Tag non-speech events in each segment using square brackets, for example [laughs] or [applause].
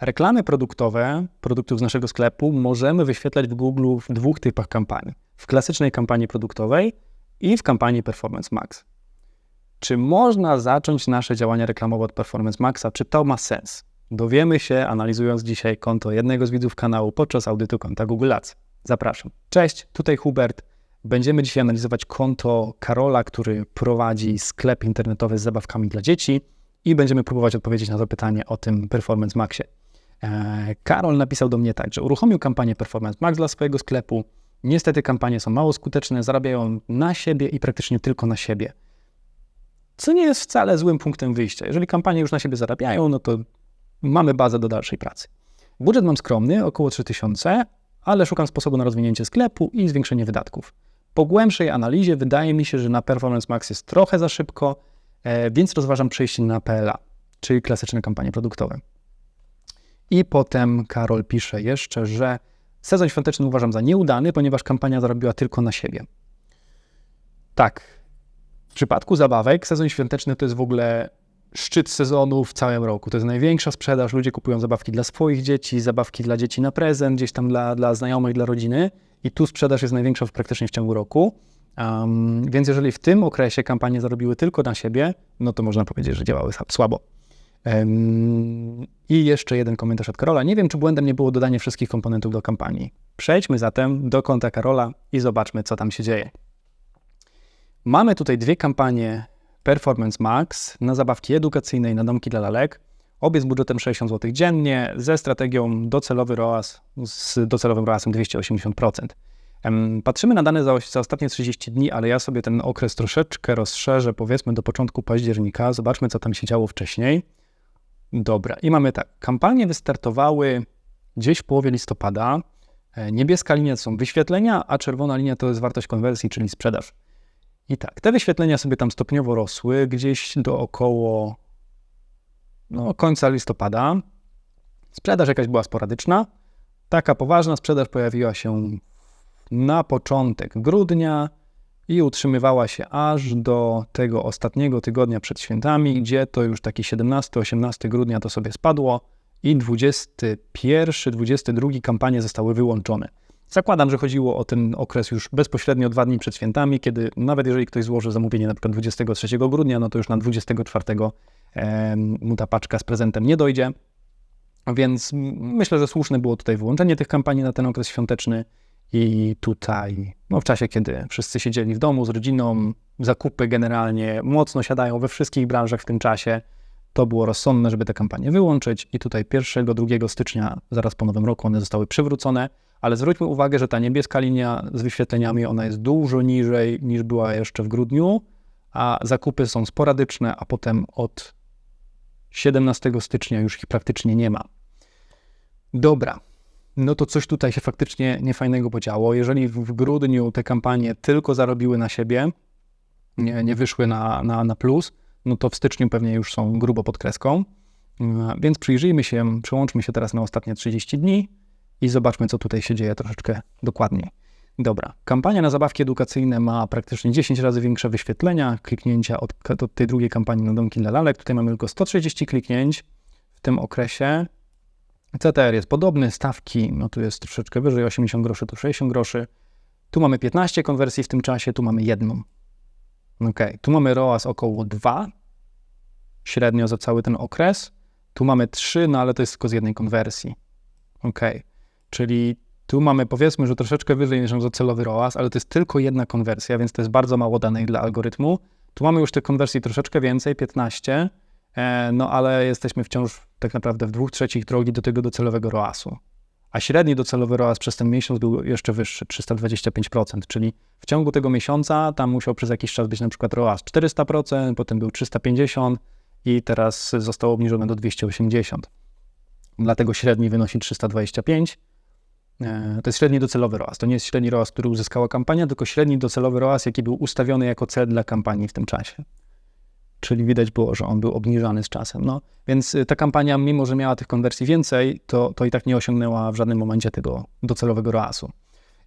Reklamy produktowe produktów z naszego sklepu możemy wyświetlać w Google w dwóch typach kampanii. W klasycznej kampanii produktowej i w kampanii Performance Max. Czy można zacząć nasze działania reklamowe od Performance Maxa? Czy to ma sens? Dowiemy się, analizując dzisiaj konto jednego z widzów kanału podczas audytu konta Google Ads. Zapraszam. Cześć, tutaj Hubert. Będziemy dzisiaj analizować konto Karola, który prowadzi sklep internetowy z zabawkami dla dzieci i będziemy próbować odpowiedzieć na to pytanie o tym Performance Maxie. E, Karol napisał do mnie tak, że uruchomił kampanię Performance Max dla swojego sklepu. Niestety kampanie są mało skuteczne, zarabiają na siebie i praktycznie tylko na siebie. Co nie jest wcale złym punktem wyjścia. Jeżeli kampanie już na siebie zarabiają, no to mamy bazę do dalszej pracy. Budżet mam skromny, około 3000, ale szukam sposobu na rozwinięcie sklepu i zwiększenie wydatków. Po głębszej analizie wydaje mi się, że na Performance Max jest trochę za szybko, e, więc rozważam przejście na PLA, czyli klasyczne kampanie produktowe. I potem Karol pisze jeszcze, że sezon świąteczny uważam za nieudany, ponieważ kampania zarobiła tylko na siebie. Tak. W przypadku zabawek sezon świąteczny to jest w ogóle szczyt sezonu w całym roku. To jest największa sprzedaż. Ludzie kupują zabawki dla swoich dzieci, zabawki dla dzieci na prezent, gdzieś tam dla, dla znajomych, dla rodziny. I tu sprzedaż jest największa praktycznie w ciągu roku. Um, więc jeżeli w tym okresie kampanie zarobiły tylko na siebie, no to można powiedzieć, że działały słabo. I jeszcze jeden komentarz od Karola. Nie wiem, czy błędem nie było dodanie wszystkich komponentów do kampanii. Przejdźmy zatem do konta Karola i zobaczmy, co tam się dzieje. Mamy tutaj dwie kampanie Performance Max na zabawki edukacyjne i na domki dla lalek. Obie z budżetem 60 zł dziennie, ze strategią docelowy ROAS z docelowym ROASem 280%. Patrzymy na dane za, za, ostatnie 30 dni, ale ja sobie ten okres troszeczkę rozszerzę, powiedzmy do początku października. Zobaczmy, co tam się działo wcześniej. Dobra, i mamy tak. Kampanie wystartowały gdzieś w połowie listopada. E, niebieska linia to są wyświetlenia, a czerwona linia to jest wartość konwersji, czyli sprzedaż. I tak, te wyświetlenia sobie tam stopniowo rosły, gdzieś do około no, końca listopada. Sprzedaż jakaś była sporadyczna. Taka poważna sprzedaż pojawiła się na początek grudnia i utrzymywała się aż do tego ostatniego tygodnia przed świętami, gdzie to już taki 17-18 grudnia to sobie spadło i 21-22 kampanie zostały wyłączone. Zakładam, że chodziło o ten okres już bezpośrednio dwa dni przed świętami, kiedy nawet jeżeli ktoś złoży zamówienie na przykład 23 grudnia, no to już na 24 e, mu ta paczka z prezentem nie dojdzie. Więc myślę, że słuszne było tutaj wyłączenie tych kampanii na ten okres świąteczny. I tutaj, no w czasie, kiedy wszyscy siedzieli w domu z rodziną, zakupy generalnie mocno siadają we wszystkich branżach w tym czasie, to było rozsądne, żeby tę kampanię wyłączyć. I tutaj 1-2 stycznia, zaraz po nowym roku, one zostały przywrócone. Ale zwróćmy uwagę, że ta niebieska linia z wyświetleniami, ona jest dużo niżej niż była jeszcze w grudniu, a zakupy są sporadyczne, a potem od 17 stycznia już ich praktycznie nie ma. Dobra, no to coś tutaj się faktycznie niefajnego podziało. Jeżeli w grudniu te kampanie tylko zarobiły na siebie, nie, nie wyszły na, na, na plus, no to w styczniu pewnie już są grubo pod kreską. Więc przyjrzyjmy się, przełączmy się teraz na ostatnie 30 dni i zobaczmy, co tutaj się dzieje troszeczkę dokładniej. Dobra, kampania na zabawki edukacyjne ma praktycznie 10 razy większe wyświetlenia, kliknięcia od, od tej drugiej kampanii na domki dla lalek. Tutaj mamy tylko 130 kliknięć w tym okresie. CTR jest podobny, stawki, no tu jest troszeczkę wyżej, 80 groszy, tu 60 groszy. Tu mamy 15 konwersji w tym czasie, tu mamy jedną. Ok, tu mamy ROAS około 2, średnio za cały ten okres. Tu mamy 3, no ale to jest tylko z jednej konwersji. Ok, czyli tu mamy powiedzmy, że troszeczkę wyżej niż celowy ROAS, ale to jest tylko jedna konwersja, więc to jest bardzo mało danych dla algorytmu. Tu mamy już tych konwersji troszeczkę więcej, 15, e, no ale jesteśmy wciąż tak naprawdę w dwóch trzecich drogi do tego docelowego ROAS-u. A średni docelowy ROAS przez ten miesiąc był jeszcze wyższy, 325%, czyli w ciągu tego miesiąca tam musiał przez jakiś czas być na przykład ROAS 400%, potem był 350 i teraz został obniżony do 280. Dlatego średni wynosi 325. E, to jest średni docelowy ROAS. To nie jest średni ROAS, który uzyskała kampania, tylko średni docelowy ROAS, jaki był ustawiony jako cel dla kampanii w tym czasie czyli widać było, że on był obniżany z czasem. No, więc y, ta kampania, mimo że miała tych konwersji więcej, to, to i tak nie osiągnęła w żadnym momencie tego docelowego ROAS-u.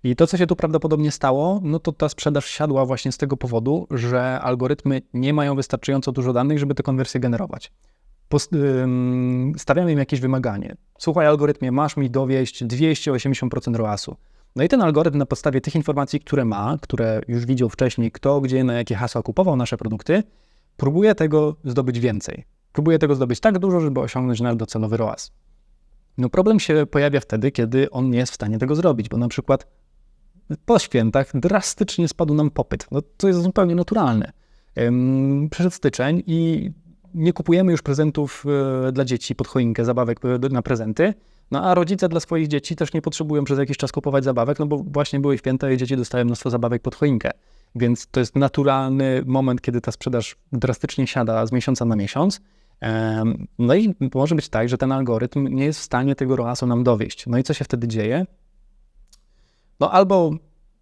I to, co się tu prawdopodobnie stało, no to ta sprzedaż siadła właśnie z tego powodu, że algorytmy nie mają wystarczająco dużo danych, żeby te konwersje generować. stawiamy im jakieś wymaganie. Słuchaj, algorytmie, masz mi dowieść 280% ROAS-u. No i ten algorytm na podstawie tych informacji, które ma, które już widział wcześniej, kto, gdzie, na jakie hasła kupował nasze produkty, próbuje tego zdobyć więcej. Próbuje tego zdobyć tak dużo, żeby osiągnąć nasz docelowy ROAS. No problem się pojawia wtedy, kiedy on nie jest w stanie tego zrobić, bo na przykład po świętach drastycznie spadł nam popyt. No to jest zupełnie naturalne. Przyszedł styczeń i nie kupujemy już prezentów e, dla dzieci pod choinkę, zabawek e, na prezenty, no a rodzice dla swoich dzieci też nie potrzebują przez jakiś czas kupować zabawek, no bo właśnie były święta i dzieci dostają mnóstwo zabawek pod choinkę. Więc to jest naturalny moment, kiedy ta sprzedaż drastycznie siada z miesiąca na miesiąc. No i może być tak, że ten algorytm nie jest w stanie tego ROAS-u nam dowieść. No i co się wtedy dzieje? No albo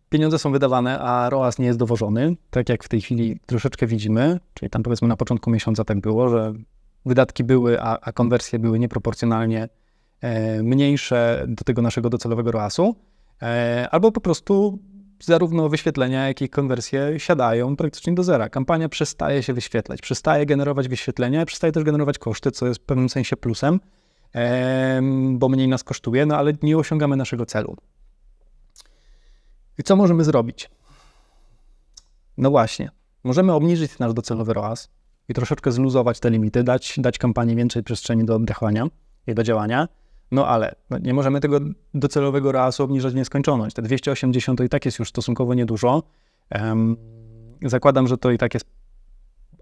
pieniądze są wydawane, a ROAS nie jest dowożony, tak jak w tej chwili troszeczkę widzimy, czyli tam powiedzmy na początku miesiąca tak było, że wydatki były, a, a konwersje były nieproporcjonalnie mniejsze do tego naszego docelowego ROAS-u, e, albo po prostu zarówno wyświetlenia, jak i konwersje siadają praktycznie do zera. Kampania przestaje się wyświetlać, przestaje generować wyświetlenia, przestaje też generować koszty, co jest w pewnym sensie plusem, bo mniej nas kosztuje, no ale nie osiągamy naszego celu. I co możemy zrobić? No właśnie, możemy obniżyć nasz docelowy ROAS i troszeczkę zluzować te limity, dać, dać kampanii więcej przestrzeni do oddechowania i do działania, no ale nie możemy tego docelowego ROAS-u obniżać w nieskończoność. Te 280 to i tak jest już stosunkowo niedużo. Um, zakładam, że to i tak jest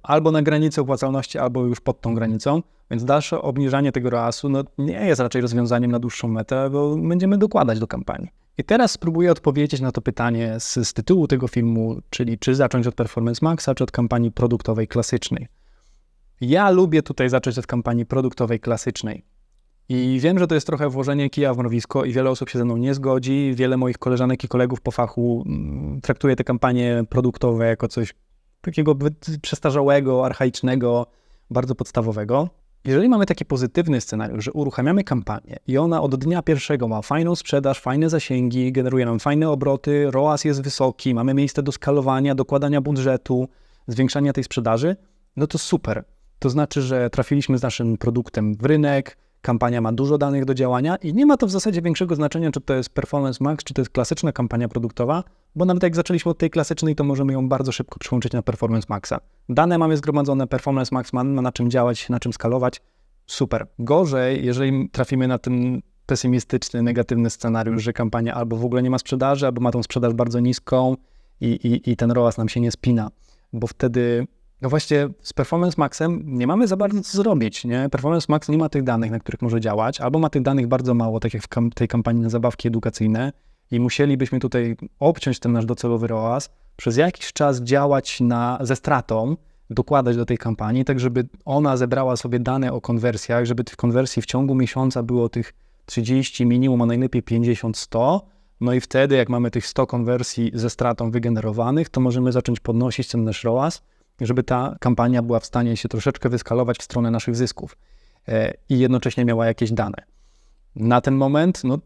albo na granicy opłacalności, albo już pod tą granicą, więc dalsze obniżanie tego ROAS-u no, nie jest raczej rozwiązaniem na dłuższą metę, bo będziemy dokładać do kampanii. I teraz spróbuję odpowiedzieć na to pytanie z, z tytułu tego filmu, czyli czy zacząć od Performance Maxa, czy od kampanii produktowej klasycznej. Ja lubię tutaj zacząć od kampanii produktowej klasycznej. I wiem, że to jest trochę włożenie kija w mrowisko i wiele osób się ze mną nie zgodzi. Wiele moich koleżanek i kolegów po fachu mm, traktuje te kampanie produktowe jako coś takiego przestarzałego, archaicznego, bardzo podstawowego. Jeżeli mamy taki pozytywny scenariusz, że uruchamiamy kampanię i ona od dnia pierwszego ma fajną sprzedaż, fajne zasięgi, generuje nam fajne obroty, ROAS jest wysoki, mamy miejsce do skalowania, dokładania budżetu, zwiększania tej sprzedaży, no to super. To znaczy, że trafiliśmy z naszym produktem w rynek, kampania ma dużo danych do działania i nie ma to w zasadzie większego znaczenia, czy to jest Performance Max, czy to jest klasyczna kampania produktowa, bo nawet jak zaczęliśmy od tej klasycznej, to możemy ją bardzo szybko przyłączyć na Performance Maxa. Dane mamy zgromadzone, Performance Max ma, na czym działać, na czym skalować. Super. Gorzej, jeżeli trafimy na ten pesymistyczny, negatywny scenariusz, że kampania albo w ogóle nie ma sprzedaży, albo ma tą sprzedaż bardzo niską i, i, i ten ROAS nam się nie spina, bo wtedy no właśnie z Performance Maxem nie mamy za bardzo co zrobić, nie? Performance Max nie ma tych danych, na których może działać, albo ma tych danych bardzo mało, tak jak w kam tej kampanii na zabawki edukacyjne i musielibyśmy tutaj obciąć ten nasz docelowy ROAS, przez jakiś czas działać na, ze stratą, dokładać do tej kampanii, tak żeby ona zebrała sobie dane o konwersjach, żeby tych konwersji w ciągu miesiąca było tych 30 minimum, a najlepiej 50-100, no i wtedy jak mamy tych 100 konwersji ze stratą wygenerowanych, to możemy zacząć podnosić ten nasz ROAS, żeby ta kampania była w stanie się troszeczkę wyskalować w stronę naszych zysków e, i jednocześnie miała jakieś dane. Na ten moment no,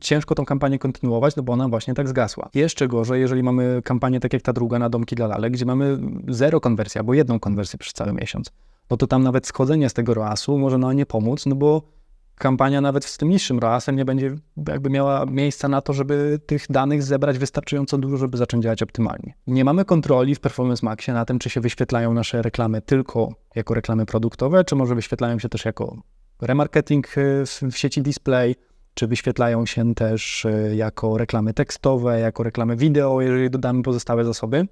ciężko tą kampanię kontynuować, no bo ona właśnie tak zgasła. Jeszcze gorzej, jeżeli mamy kampanię tak jak ta druga na domki dla lalek, gdzie mamy zero konwersji albo jedną konwersję przez cały miesiąc, no to tam nawet schodzenie z tego ROAS-u może nie pomóc, no bo kampania nawet z tym niższym ROAS-em nie będzie jakby miała miejsca na to, żeby tych danych zebrać wystarczająco dużo, żeby zacząć działać optymalnie. Nie mamy kontroli w Performance Maxie na tym, czy się wyświetlają nasze reklamy tylko jako reklamy produktowe, czy może wyświetlają się też jako remarketing e, w sieci display, czy wyświetlają się też e, jako reklamy tekstowe, jako reklamy wideo, jeżeli dodamy pozostałe zasoby.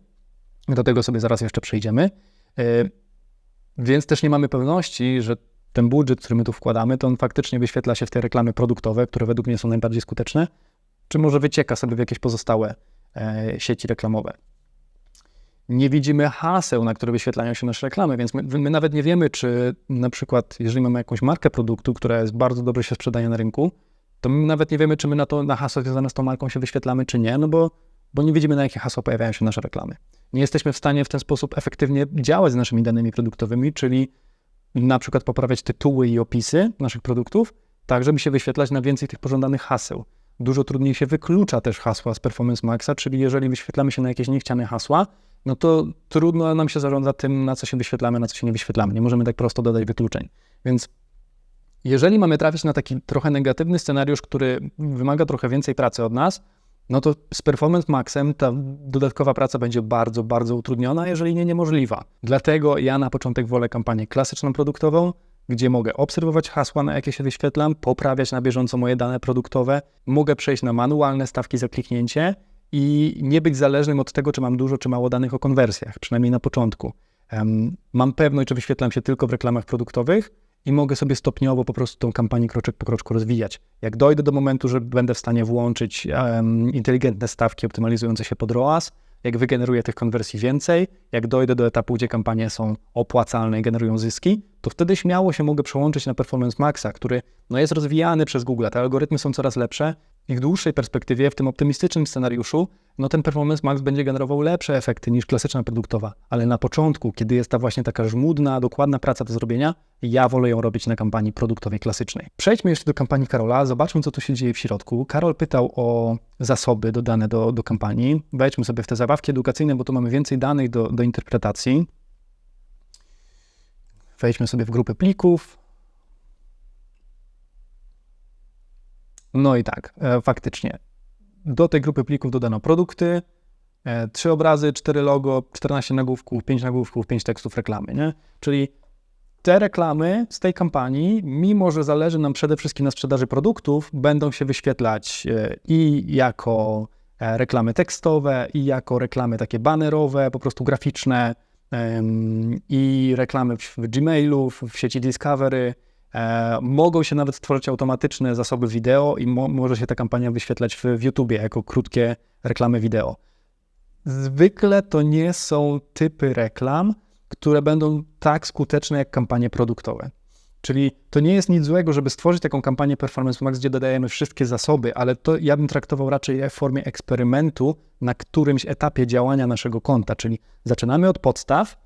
Do tego sobie zaraz jeszcze przejdziemy. E, więc też nie mamy pewności, że ten budżet, który my tu wkładamy, to on faktycznie wyświetla się w te reklamy produktowe, które według mnie są najbardziej skuteczne, czy może wycieka sobie w jakieś pozostałe e, sieci reklamowe. Nie widzimy haseł, na które wyświetlają się nasze reklamy, więc my, my, nawet nie wiemy, czy na przykład, jeżeli mamy jakąś markę produktu, która jest bardzo dobrze się sprzedaje na rynku, to my nawet nie wiemy, czy my na to, na hasła związane z tą marką się wyświetlamy, czy nie, no bo, bo nie widzimy, na jakie hasła pojawiają się nasze reklamy. Nie jesteśmy w stanie w ten sposób efektywnie działać z naszymi danymi produktowymi, czyli na przykład poprawiać tytuły i opisy naszych produktów, tak żeby się wyświetlać na więcej tych pożądanych haseł. Dużo trudniej się wyklucza też hasła z Performance Maxa, czyli jeżeli wyświetlamy się na jakieś niechciane hasła, no to trudno nam się zarządza tym, na co się wyświetlamy, na co się nie wyświetlamy. Nie możemy tak prosto dodać wykluczeń. Więc jeżeli mamy trafić na taki trochę negatywny scenariusz, który wymaga trochę więcej pracy od nas, no to z Performance Maxem ta dodatkowa praca będzie bardzo, bardzo utrudniona, jeżeli nie niemożliwa. Dlatego ja na początek wolę kampanię klasyczną produktową, gdzie mogę obserwować hasła, na jakie się wyświetlam, poprawiać na bieżąco moje dane produktowe, mogę przejść na manualne stawki za kliknięcie i nie być zależnym od tego, czy mam dużo, czy mało danych o konwersjach, przynajmniej na początku. Um, mam pewność, że wyświetlam się tylko w reklamach produktowych, i mogę sobie stopniowo po prostu tą kampanię kroczek po kroczku rozwijać. Jak dojdę do momentu, że będę w stanie włączyć um, inteligentne stawki optymalizujące się pod ROAS, jak wygeneruję tych konwersji więcej, jak dojdę do etapu, gdzie kampanie są opłacalne i generują zyski, to wtedy śmiało się mogę przełączyć na Performance Maxa, który no, jest rozwijany przez Google. Te algorytmy są coraz lepsze i w dłuższej perspektywie, w tym optymistycznym scenariuszu, no ten Performance Max będzie generował lepsze efekty niż klasyczna produktowa. Ale na początku, kiedy jest ta właśnie taka żmudna, dokładna praca do zrobienia, ja wolę ją robić na kampanii produktowej klasycznej. Przejdźmy jeszcze do kampanii Karola, zobaczmy, co tu się dzieje w środku. Karol pytał o zasoby dodane do, do kampanii. Wejdźmy sobie w te zabawki edukacyjne, bo tu mamy więcej danych do, do interpretacji. Wejdźmy sobie w grupę plików. No i tak, e, faktycznie. Do tej grupy plików dodano produkty, e, trzy obrazy, cztery logo, 14 nagłówków, 5 nagłówków, 5 tekstów reklamy, nie? Czyli te reklamy z tej kampanii, mimo że zależy nam przede wszystkim na sprzedaży produktów, będą się wyświetlać e, i jako reklamy tekstowe, i jako reklamy takie banerowe, po prostu graficzne, i reklamy w Gmailu, w sieci Discovery. E, mogą się nawet stworzyć automatyczne zasoby wideo i mo może się ta kampania wyświetlać w, YouTubie jako krótkie reklamy wideo. Zwykle to nie są typy reklam, które będą tak skuteczne jak kampanie produktowe. Czyli to nie jest nic złego, żeby stworzyć taką kampanię Performance Max, gdzie dodajemy wszystkie zasoby, ale to ja bym traktował raczej w formie eksperymentu na którymś etapie działania naszego konta. Czyli zaczynamy od podstaw,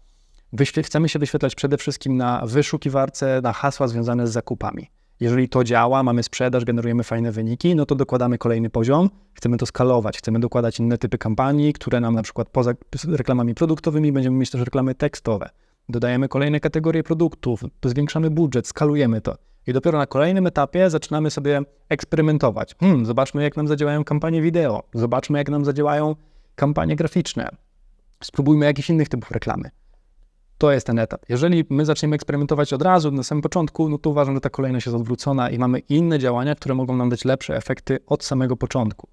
chcemy się wyświetlać przede wszystkim na wyszukiwarce, na hasła związane z zakupami. Jeżeli to działa, mamy sprzedaż, generujemy fajne wyniki, no to dokładamy kolejny poziom, chcemy to skalować, chcemy dokładać inne typy kampanii, które nam na przykład poza reklamami produktowymi będziemy mieć też reklamy tekstowe dodajemy kolejne kategorie produktów, zwiększamy budżet, skalujemy to. I dopiero na kolejnym etapie zaczynamy sobie eksperymentować. Hmm, zobaczmy, jak nam zadziałają kampanie wideo, zobaczmy, jak nam zadziałają kampanie graficzne. Spróbujmy jakichś innych typów reklamy. To jest ten etap. Jeżeli my zaczniemy eksperymentować od razu, na samym początku, no to uważam, że ta kolejność jest odwrócona i mamy inne działania, które mogą nam dać lepsze efekty od samego początku.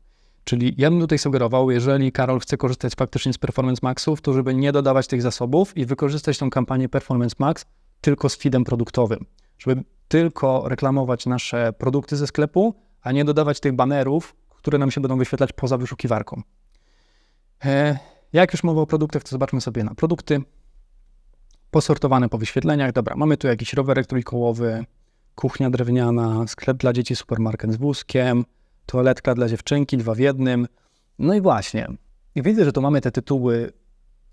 Czyli ja bym tutaj sugerował, jeżeli Karol chce korzystać faktycznie z Performance Maxów, to żeby nie dodawać tych zasobów i wykorzystać tą kampanię Performance Max tylko z feedem produktowym. Żeby tylko reklamować nasze produkty ze sklepu, a nie dodawać tych banerów, które nam się będą wyświetlać poza wyszukiwarką. E, jak już mowa o produktach, to zobaczmy sobie na produkty posortowane po wyświetleniach. Dobra, mamy tu jakiś rowerek trójkołowy, kuchnia drewniana, sklep dla dzieci, supermarket z wózkiem, toaletka dla dziewczynki, dwa w jednym. No i właśnie. I widzę, że tu mamy te tytuły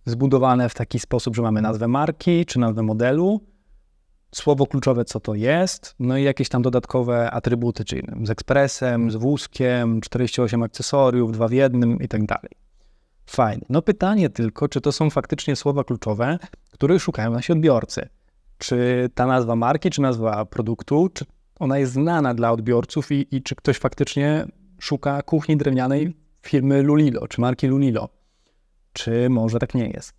zbudowane w taki sposób, że mamy nazwę marki czy nazwę modelu, słowo kluczowe, co to jest, no i jakieś tam dodatkowe atrybuty, czyli z ekspresem, z wózkiem, 48 akcesoriów, dwa w jednym i tak dalej. Fajnie. No pytanie tylko, czy to są faktycznie słowa kluczowe, których szukają nasi odbiorcy. Czy ta nazwa marki, czy nazwa produktu, czy ona jest znana dla odbiorców i, i czy ktoś faktycznie szuka kuchni drewnianej firmy Lulilo, czy marki Lulilo. Czy może tak nie jest?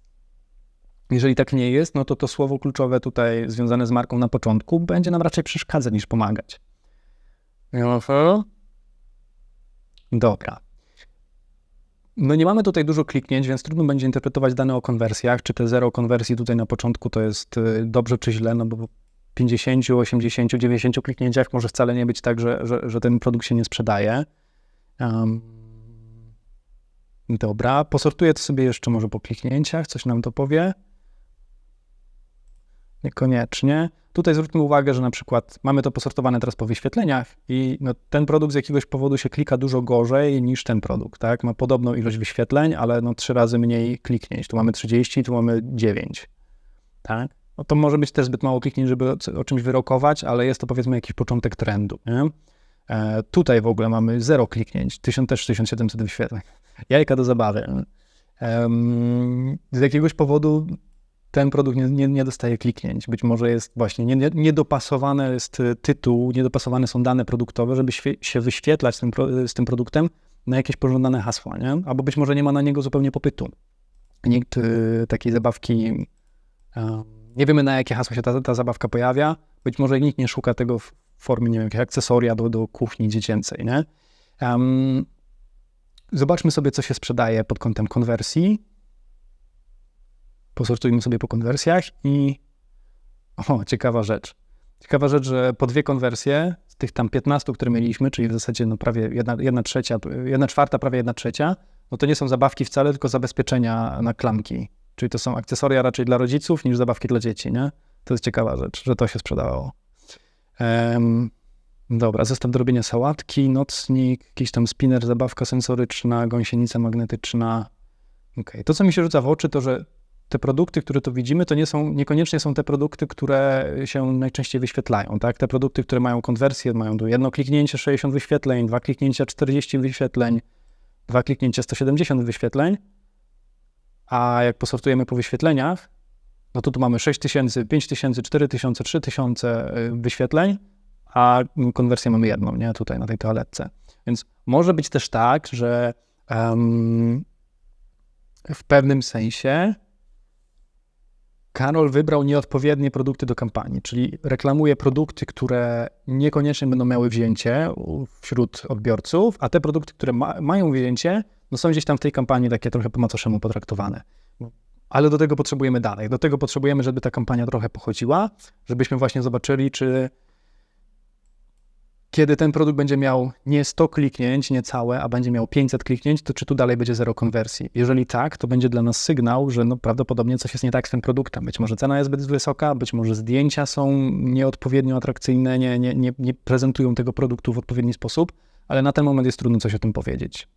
Jeżeli tak nie jest, no to to słowo kluczowe tutaj związane z marką na początku będzie nam raczej przeszkadzać niż pomagać. Dobra. No nie mamy tutaj dużo kliknięć, więc trudno będzie interpretować dane o konwersjach. Czy te zero konwersji tutaj na początku to jest y, dobrze czy źle, no bo 50, 80, 90 kliknięciach może wcale nie być tak, że, że, że ten produkt się nie sprzedaje. Um, dobra, posortuję to sobie jeszcze może po kliknięciach, coś nam to powie. Niekoniecznie. Tutaj zwróćmy uwagę, że na przykład mamy to posortowane teraz po wyświetleniach i no, ten produkt z jakiegoś powodu się klika dużo gorzej niż ten produkt, tak? Ma podobną ilość wyświetleń, ale no trzy razy mniej kliknięć. Tu mamy 30, tu mamy 9, tak? No to może być też zbyt mało kliknięć, żeby o, czymś wyrokować, ale jest to powiedzmy jakiś początek trendu. Nie? E, tutaj w ogóle mamy zero kliknięć, 1000, też 1700 wyświetleń. [laughs] Jajka do zabawy. E, z jakiegoś powodu ten produkt nie, nie, nie dostaje kliknięć. Być może jest właśnie nie, nie, niedopasowane jest tytuł, niedopasowane są dane produktowe, żeby świe, się wyświetlać tym, z tym produktem na jakieś pożądane hasła, nie? Albo być może nie ma na niego zupełnie popytu. Nikt y, takiej zabawki, y, nie wiemy na jakie hasło się ta, ta zabawka pojawia. Być może nikt nie szuka tego w formie, nie wiem, akcesoria do, do kuchni dziecięcej, nie? Um, zobaczmy sobie, co się sprzedaje pod kątem konwersji. Posortujmy sobie po konwersjach i o, ciekawa rzecz. Ciekawa rzecz, że po dwie konwersje z tych tam 15, które mieliśmy, czyli w zasadzie no prawie jedna, jedna trzecia, jedna czwarta, prawie jedna trzecia, no to nie są zabawki wcale, tylko zabezpieczenia na klamki. Czyli to są akcesoria raczej dla rodziców niż zabawki dla dzieci, nie? To jest ciekawa rzecz, że to się sprzedawało. Um, dobra, zestaw do robienia sałatki, nocnik, jakiś tam spinner, zabawka sensoryczna, gąsienica magnetyczna. Okay. To, co mi się rzuca w oczy, to że te produkty, które tu widzimy, to nie są, niekoniecznie są te produkty, które się najczęściej wyświetlają, tak? Te produkty, które mają konwersję, mają tu jedno kliknięcie 60 wyświetleń, dwa kliknięcia 40 wyświetleń, dwa kliknięcia 170 wyświetleń, a jak posortujemy po wyświetleniach, no to tu mamy 6000, 5000, 4000, 3000 wyświetleń, a konwersję mamy jedną, nie? Tutaj na tej toaletce. Więc może być też tak, że um, w pewnym sensie Karol wybrał nieodpowiednie produkty do kampanii, czyli reklamuje produkty, które niekoniecznie będą miały wzięcie wśród odbiorców, a te produkty, które ma, mają wzięcie, no są gdzieś tam w tej kampanii takie trochę po macoszemu potraktowane. Ale do tego potrzebujemy danych, do tego potrzebujemy, żeby ta kampania trochę pochodziła, żebyśmy właśnie zobaczyli, czy kiedy ten produkt będzie miał nie 100 kliknięć, nie całe, a będzie miał 500 kliknięć, to czy tu dalej będzie zero konwersji? Jeżeli tak, to będzie dla nas sygnał, że no prawdopodobnie coś jest nie tak z tym produktem. Być może cena jest zbyt wysoka, być może zdjęcia są nieodpowiednio atrakcyjne, nie, nie, nie, nie prezentują tego produktu w odpowiedni sposób, ale na ten moment jest trudno coś o tym powiedzieć.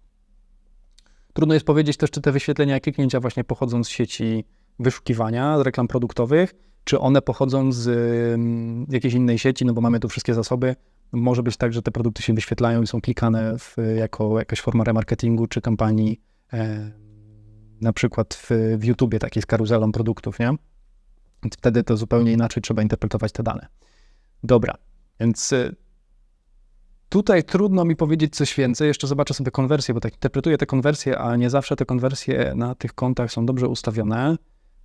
Trudno jest powiedzieć też, czy te wyświetlenia kliknięcia właśnie pochodzą z sieci wyszukiwania, z reklam produktowych, czy one pochodzą z um, jakiejś innej sieci, no bo mamy tu wszystkie zasoby, może być tak, że te produkty się wyświetlają i są klikane w, jako jakaś forma remarketingu czy kampanii, e, na przykład w, w YouTubie takiej z karuzelą produktów, nie? Wtedy to zupełnie inaczej trzeba interpretować te dane. Dobra, więc e, tutaj trudno mi powiedzieć coś więcej. Jeszcze zobaczę sobie konwersję, bo tak interpretuję te konwersje, a nie zawsze te konwersje na tych kontach są dobrze ustawione.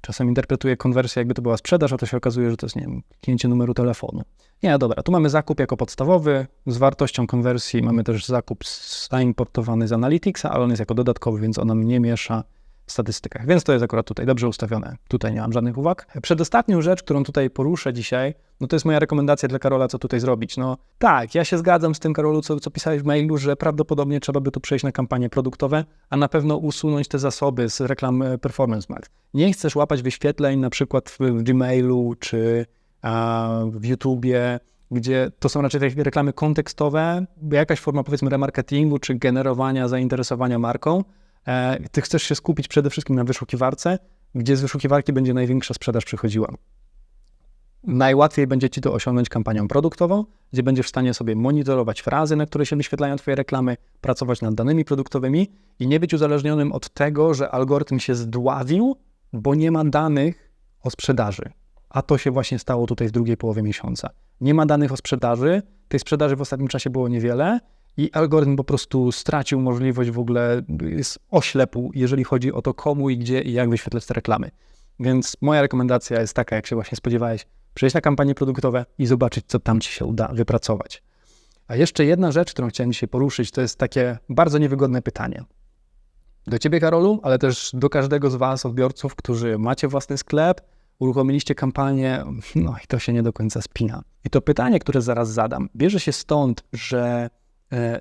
Czasem interpretuję konwersję, jakby to była sprzedaż, a to się okazuje, że to jest, nie wiem, kliknięcie numeru telefonu. Nie, dobra, tu mamy zakup jako podstawowy z wartością konwersji. Mamy też zakup zaimportowany z Analyticsa, ale on jest jako dodatkowy, więc on nam nie miesza statystykach. Więc to jest akurat tutaj dobrze ustawione. Tutaj nie mam żadnych uwag. Przedostatnią rzecz, którą tutaj poruszę dzisiaj, no to jest moja rekomendacja dla Karola, co tutaj zrobić. No tak, ja się zgadzam z tym, Karolu, co, co pisałeś w mailu, że prawdopodobnie trzeba by tu przejść na kampanie produktowe, a na pewno usunąć te zasoby z reklam e, Performance Max. Nie chcesz łapać wyświetleń na przykład w Gmailu czy a, w YouTubie, gdzie to są raczej reklamy kontekstowe, jakaś forma powiedzmy remarketingu czy generowania zainteresowania marką, ty chcesz się skupić przede wszystkim na wyszukiwarce, gdzie z wyszukiwarki będzie największa sprzedaż przychodziła. Najłatwiej będzie ci to osiągnąć kampanią produktową, gdzie będziesz w stanie sobie monitorować frazy, na które się wyświetlają Twoje reklamy, pracować nad danymi produktowymi i nie być uzależnionym od tego, że algorytm się zdławił, bo nie ma danych o sprzedaży. A to się właśnie stało tutaj w drugiej połowie miesiąca. Nie ma danych o sprzedaży, tej sprzedaży w ostatnim czasie było niewiele i algorytm po prostu stracił możliwość w ogóle, jest oślepł, jeżeli chodzi o to, komu i gdzie i jak wyświetlać te reklamy. Więc moja rekomendacja jest taka, jak się właśnie spodziewałeś, przejść na kampanie produktowe i zobaczyć, co tam ci się uda wypracować. A jeszcze jedna rzecz, którą chciałem dzisiaj poruszyć, to jest takie bardzo niewygodne pytanie. Do ciebie, Karolu, ale też do każdego z was, odbiorców, którzy macie własny sklep, uruchomiliście kampanię, no i to się nie do końca spina. I to pytanie, które zaraz zadam, bierze się stąd, że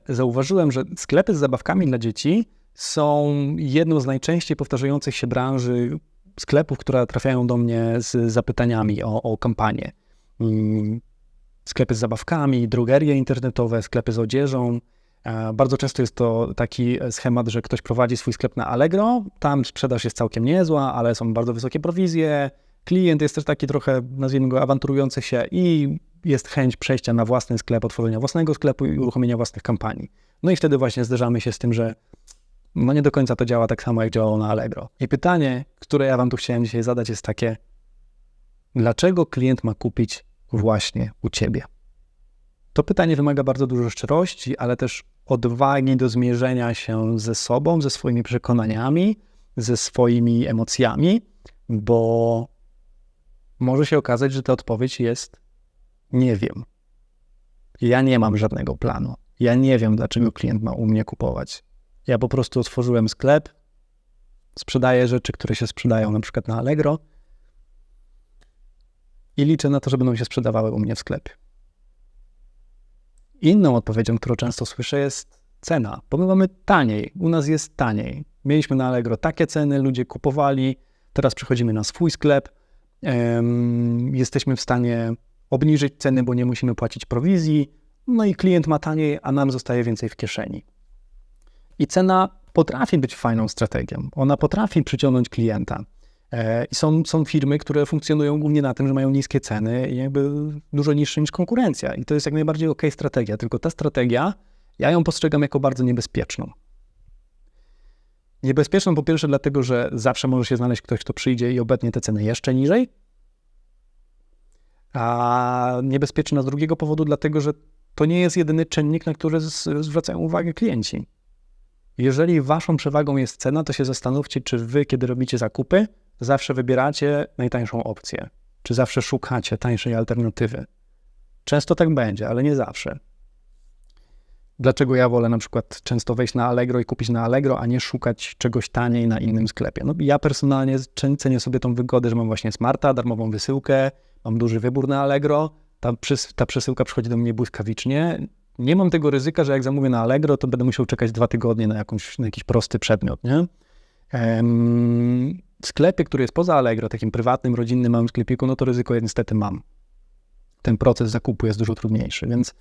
zauważyłem, że sklepy z zabawkami dla dzieci są jedną z najczęściej powtarzających się branży sklepów, które trafiają do mnie z zapytaniami o, o kampanię. Mm, sklepy z zabawkami, drogerie internetowe, sklepy z odzieżą. E, bardzo często jest to taki schemat, że ktoś prowadzi swój sklep na Allegro, tam sprzedaż jest całkiem niezła, ale są bardzo wysokie prowizje. Klient jest też taki trochę, nazwijmy go, awanturujący się i jest chęć przejścia na własny sklep, otworzenia własnego sklepu i uruchomienia własnych kampanii. No i wtedy właśnie zderzamy się z tym, że no nie do końca to działa tak samo, jak działało na Allegro. I pytanie, które ja wam tu chciałem dzisiaj zadać jest takie, Dlaczego klient ma kupić właśnie u ciebie? To pytanie wymaga bardzo dużo szczerości, ale też odwagi do zmierzenia się ze sobą, ze swoimi przekonaniami, ze swoimi emocjami, bo może się okazać, że ta odpowiedź jest nie wiem. Ja nie mam żadnego planu. Ja nie wiem, dlaczego klient ma u mnie kupować. Ja po prostu otworzyłem sklep, sprzedaję rzeczy, które się sprzedają na przykład na Allegro i liczę na to, że będą się sprzedawały u mnie w sklepie. Inną odpowiedzią, którą często słyszę, jest cena, bo my mamy taniej, u nas jest taniej. Mieliśmy na Allegro takie ceny, ludzie kupowali, teraz przechodzimy na swój sklep, jesteśmy w stanie obniżyć ceny, bo nie musimy płacić prowizji, no i klient ma taniej, a nam zostaje więcej w kieszeni. I cena potrafi być fajną strategią. Ona potrafi przyciągnąć klienta. E, I są, są firmy, które funkcjonują głównie na tym, że mają niskie ceny i jakby dużo niższe niż konkurencja. I to jest jak najbardziej ok strategia. Tylko ta strategia, ja ją postrzegam jako bardzo niebezpieczną. Niebezpieczną po pierwsze dlatego, że zawsze może się znaleźć ktoś, kto przyjdzie i obetnie te ceny jeszcze niżej. A niebezpieczna z drugiego powodu, dlatego że to nie jest jedyny czynnik, na który zwracają uwagę klienci. Jeżeli waszą przewagą jest cena, to się zastanówcie, czy wy, kiedy robicie zakupy, zawsze wybieracie najtańszą opcję, czy zawsze szukacie tańszej alternatywy. Często tak będzie, ale nie zawsze. Dlaczego ja wolę na przykład często wejść na Allegro i kupić na Allegro, a nie szukać czegoś taniej na innym sklepie? No ja personalnie cenię sobie tą wygodę, że mam właśnie smarta, darmową wysyłkę, mam duży wybór na Allegro, ta, ta przesyłka przychodzi do mnie błyskawicznie. Nie mam tego ryzyka, że jak zamówię na Allegro, to będę musiał czekać dwa tygodnie na, jakąś, na jakiś prosty przedmiot, nie? w sklepie, który jest poza Allegro, takim prywatnym, rodzinnym, małym sklepiku, no to ryzyko niestety mam. Ten proces zakupu jest dużo trudniejszy, więc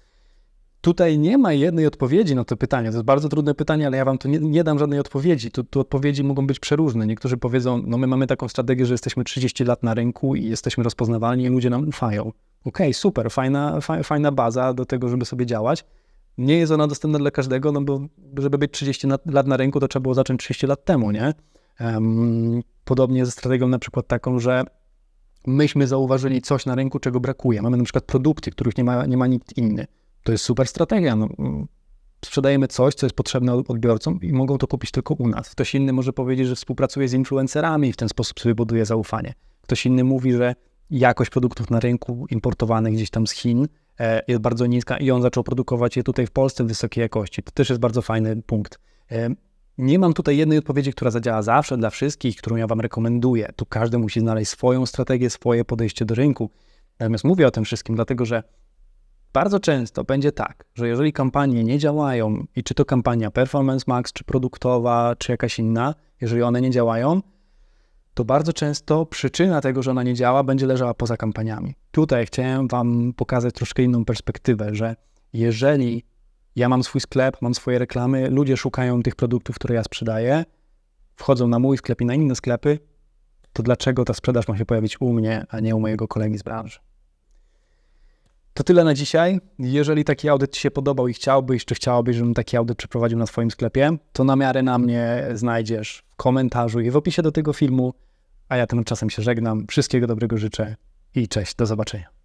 tutaj nie ma jednej odpowiedzi na to pytanie. To jest bardzo trudne pytanie, ale ja wam tu nie, nie dam żadnej odpowiedzi. Tu, tu, odpowiedzi mogą być przeróżne. Niektórzy powiedzą, no my mamy taką strategię, że jesteśmy 30 lat na rynku i jesteśmy rozpoznawalni i ludzie nam ufają. Okej, okay, super, fajna, fa, fajna baza do tego, żeby sobie działać. Nie jest ona dostępna dla każdego, no bo żeby być 30 lat na rynku, to trzeba było zacząć 30 lat temu, nie? Um, podobnie ze strategią na przykład taką, że myśmy zauważyli coś na rynku, czego brakuje. Mamy na przykład produkty, których nie ma, nie ma nikt inny. To jest super strategia. No, mm, sprzedajemy coś, co jest potrzebne odbiorcom i mogą to kupić tylko u nas. Ktoś inny może powiedzieć, że współpracuje z influencerami i w ten sposób sobie buduje zaufanie. Ktoś inny mówi, że jakość produktów na rynku importowanych gdzieś tam z Chin e, jest bardzo niska i on zaczął produkować je tutaj w Polsce w wysokiej jakości. To też jest bardzo fajny punkt. E, nie mam tutaj jednej odpowiedzi, która zadziała zawsze dla wszystkich, którą ja Wam rekomenduję. Tu każdy musi znaleźć swoją strategię, swoje podejście do rynku. Natomiast mówię o tym wszystkim, dlatego że bardzo często będzie tak, że jeżeli kampanie nie działają i czy to kampania Performance Max, czy produktowa, czy jakaś inna, jeżeli one nie działają, to bardzo często przyczyna tego, że ona nie działa, będzie leżała poza kampaniami. Tutaj chciałem Wam pokazać troszkę inną perspektywę, że jeżeli ja mam swój sklep, mam swoje reklamy, ludzie szukają tych produktów, które ja sprzedaję, wchodzą na mój sklep i na inne sklepy, to dlaczego ta sprzedaż ma się pojawić u mnie, a nie u mojego kolegi z branży? To tyle na dzisiaj. Jeżeli taki audyt Ci się podobał i chciałbyś, czy chciałabyś, żebym taki audyt przeprowadził na Twoim sklepie, to na miarę na mnie znajdziesz w komentarzu i w opisie do tego filmu. A ja tymczasem się żegnam. Wszystkiego dobrego życzę i cześć. Do zobaczenia.